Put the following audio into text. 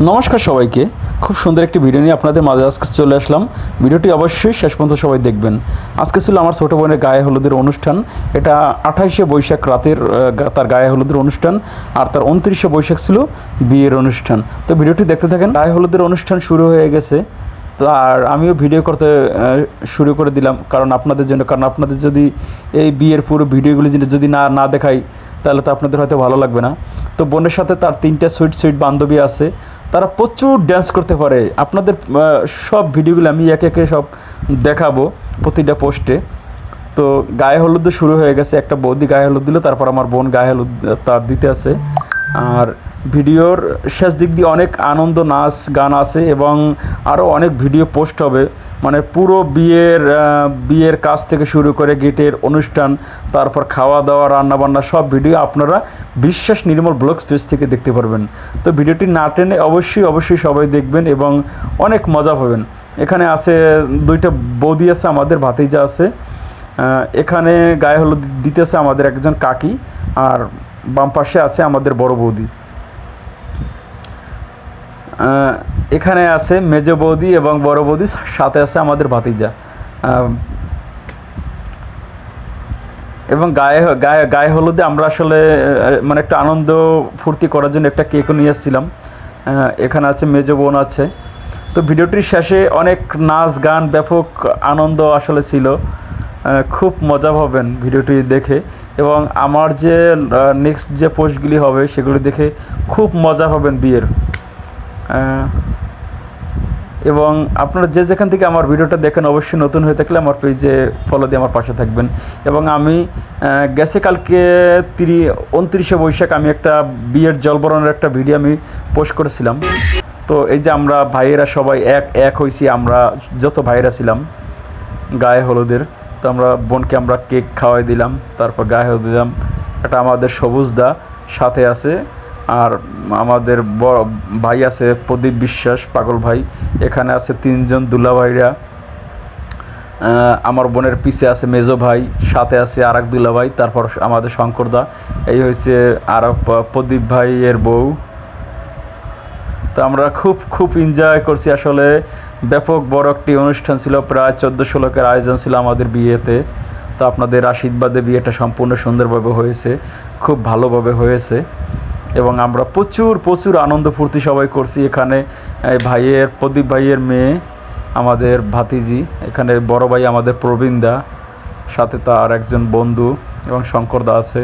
নমস্কার সবাইকে। খুব সুন্দর একটি ভিডিও নিয়ে আপনাদের মাঝে আজকে চলে আসলাম। ভিডিওটি অবশ্যই শেষ পর্যন্ত সবাই দেখবেন। আজকে ছিল আমার ছোটো বোনের গায়ে হলুদের অনুষ্ঠান। এটা আঠাইশে বৈশাখ রাতের তার গায়ে হলুদের অনুষ্ঠান। আর তার উনত্রিশে বৈশাখ ছিল বিয়ের অনুষ্ঠান। তো ভিডিওটি দেখতে থাকেন। গায়ে হলুদের অনুষ্ঠান শুরু হয়ে গেছে। তো আর আমিও ভিডিও করতে শুরু করে দিলাম। কারণ আপনাদের জন্য, কারণ আপনাদের যদি এই বিয়ের পুরো ভিডিওগুলি যদি- না না দেখাই, তাহলে তো আপনাদের হয়তো ভালো লাগবে না। তো বোনের সাথে তার তিনটা সুইট সুইট বান্ধবী আছে। তারা প্রচুর ড্যান্স করতে পারে। আপনাদের সব ভিডিওগুলো আমি একে একে সব দেখাবো প্রতিটা পোস্টে তো গায়ে হলুদ শুরু হয়ে গেছে। একটা বৌদি গায়ে হলুদ দিল, তারপর আমার বোন গায়ে হলুদ তার দিতে আছে। আর ভিডিওর শেষ দিক দিয়ে অনেক আনন্দ, নাচ, গান আছে এবং আরও অনেক ভিডিও পোস্ট হবে। মানে পুরো বিয়ের বিয়ের কাজ থেকে শুরু করে গেটের অনুষ্ঠান, তারপর খাওয়া দাওয়া রান্না বান্না সব ভিডিও আপনারা বিশ্বাস নির্মল ব্লগ স্পেস থেকে দেখতে পারবেন। তো ভিডিওটি না টেনে অবশ্যই অবশ্যই সবাই দেখবেন এবং অনেক মজা পাবেন। এখানে আছে দুইটা বৌদি আছে, আমাদের ভাতিজা আছে। এখানে গায়ে হলুদ দিতেছে আমাদের একজন কাকি আর বাম পাশে আছে আমাদের বড় বৌদি। এখানে আছে মেজ বৌদি এবং বড় বৌদি, সাথে আছে আমাদের ভাতিজা। এবং গায়ে গায়ে গায়ে হলুদে আমরা আসলে মানে একটা আনন্দ ফুর্তি করার জন্য একটা কেকও নিয়ে এসেছিলাম। এখানে আছে মেজ বোন আছে। তো ভিডিওটির শেষে অনেক নাচ, গান, ব্যাপক আনন্দ আসলে ছিল। খুব মজা পাবেন ভিডিওটি দেখে। এবং আমার যে নেক্সট যে পোস্টগুলি হবে সেগুলি দেখে খুব মজা পাবেন বিয়ের। এবং আপনারা যে যেখান থেকে আমার ভিডিওটা দেখেন অবশ্যই নতুন হয়ে থাকলে আমার পেজে ফলো দিয়ে আমার পাশে থাকবেন। এবং আমি গেছে কালকে তিরি, উনত্রিশে বৈশাখ আমি একটা বিয়ের জলবরণের একটা ভিডিও আমি পোস্ট করেছিলাম। তো এই যে আমরা ভাইয়েরা সবাই এক এক হয়েছি আমরা যত ভাইয়েরা ছিলাম, গায়ে হলুদের, তো আমরা বোনকে আমরা কেক খাওয়াই দিলাম, তারপর গায়ে হলুদ দিলাম। এটা আমাদের সবুজদা সাথে আছে আর আমাদের ভাই আছে প্রদীপ বিশ্বাস, পাগল ভাই। এখানে আছে তিনজন দুলা ভাইরা। আমার বোনের পিছে আছে মেজো ভাই, সাথে আছে আর এক দুলা ভাই, তারপর আমাদের শঙ্করদা এই হয়েছে আর প্রদীপ ভাইয়ের বউ। তো আমরা খুব খুব এনজয় করছি আসলে। ব্যাপক বড় একটি অনুষ্ঠান ছিল, প্রায় চোদ্দোশো লোকের আয়োজন ছিল আমাদের বিয়েতে। তো আপনাদের আশীর্বাদে বিয়েটা সম্পূর্ণ সুন্দরভাবে হয়েছে, খুব ভালোভাবে হয়েছে। এবং আমরা প্রচুর প্রচুর আনন্দ ফুর্তি সবাই করছি। এখানে ভাইয়ের, প্রদীপ ভাইয়ের মেয়ে, আমাদের ভাতিজি, এখানে বড় ভাই আমাদের প্রবীণদা, সাথে তার একজন বন্ধু এবং শঙ্করদা আছে।